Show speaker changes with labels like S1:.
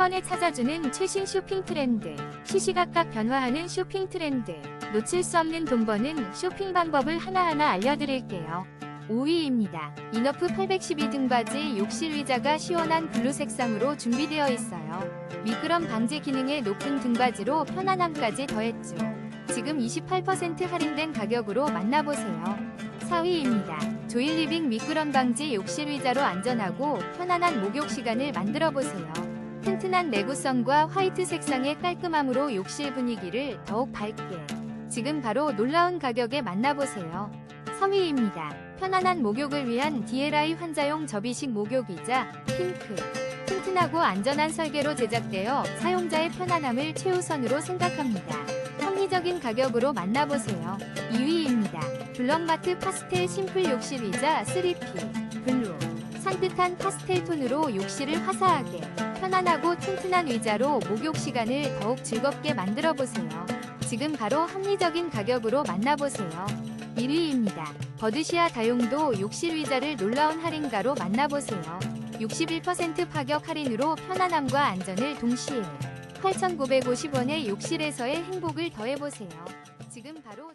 S1: 번에 찾아주는 최신 쇼핑 트렌드. 시시각각 변화하는 쇼핑 트렌드. 놓칠 수 없는 돈 버는 쇼핑 방법을 하나하나 알려드릴게요. 5위입니다. 이너프 812 등바지 욕실 의자가 시원한 블루 색상으로 준비되어 있어요. 미끄럼 방지 기능의 높은 등바지로 편안함까지 더했죠. 지금 28% 할인된 가격으로 만나보세요. 4위입니다. 조일 리빙 미끄럼 방지 욕실 의자로 안전하고 편안한 목욕 시간을 만들어 보세요. 튼튼한 내구성과 화이트 색상의 깔끔함으로 욕실 분위기를 더욱 밝게. 지금 바로 놀라운 가격에 만나보세요. 3위입니다. 편안한 목욕을 위한 DLI 환자용 접이식 목욕의자 핑크. 튼튼하고 안전한 설계로 제작되어 사용자의 편안함을 최우선으로 생각합니다. 합리적인 가격으로 만나보세요. 2위입니다. 블럭마트 파스텔 심플 욕실 의자 3P 블루. 산뜻한 파스텔 톤으로 욕실을 화사하게 편안하고 튼튼한 의자로 목욕 시간을 더욱 즐겁게 만들어 보세요. 지금 바로 합리적인 가격으로 만나보세요. 1위입니다. 버드시아 다용도 욕실 의자를 놀라운 할인가로 만나보세요. 61% 파격 할인으로 편안함과 안전을 동시에 8,950원의 욕실에서의 행복을 더해보세요. 지금 바로